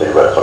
Anybody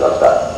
like that.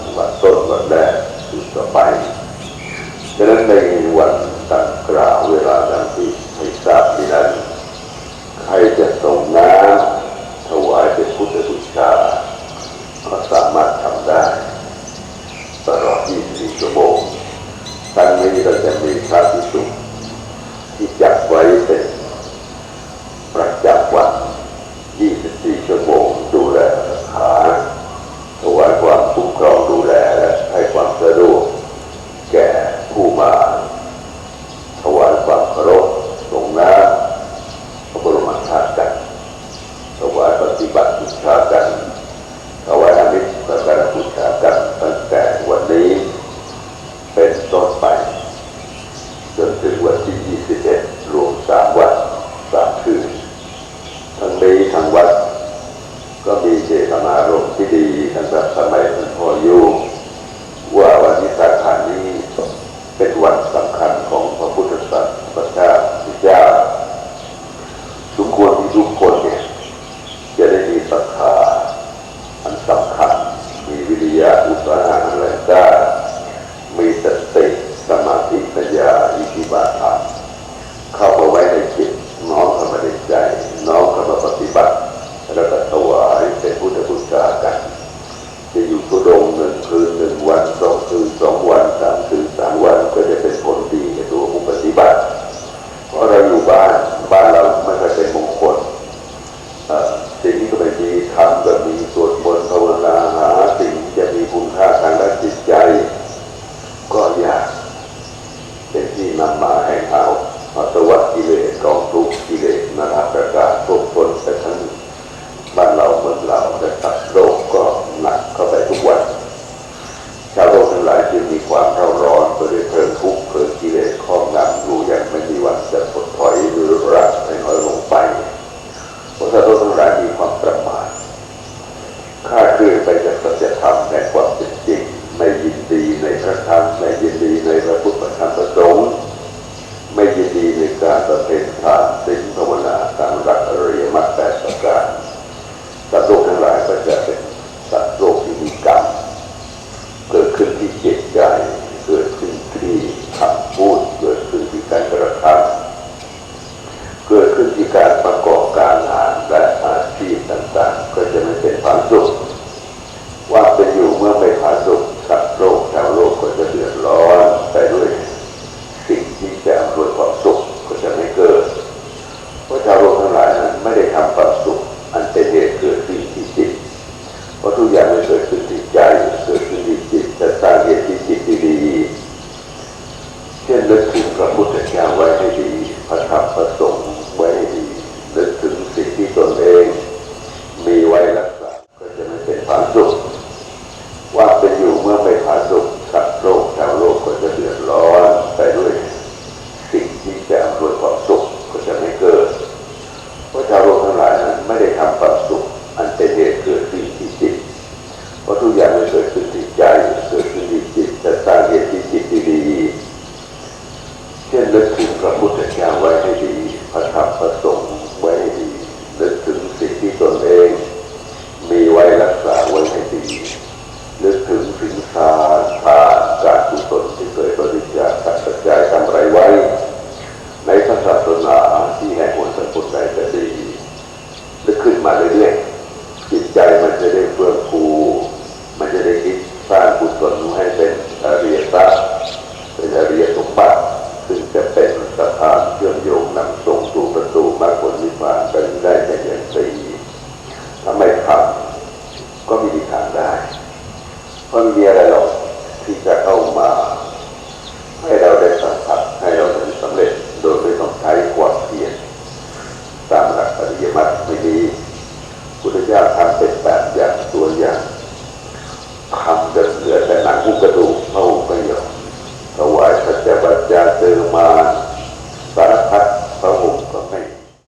ราะทุกอย่างมันเกิดขึ้นที่ใจเกิดขึ้นที่จิตแต่ต่างเหตุที่จิตดีเช่นเลิกถึง É acalmar.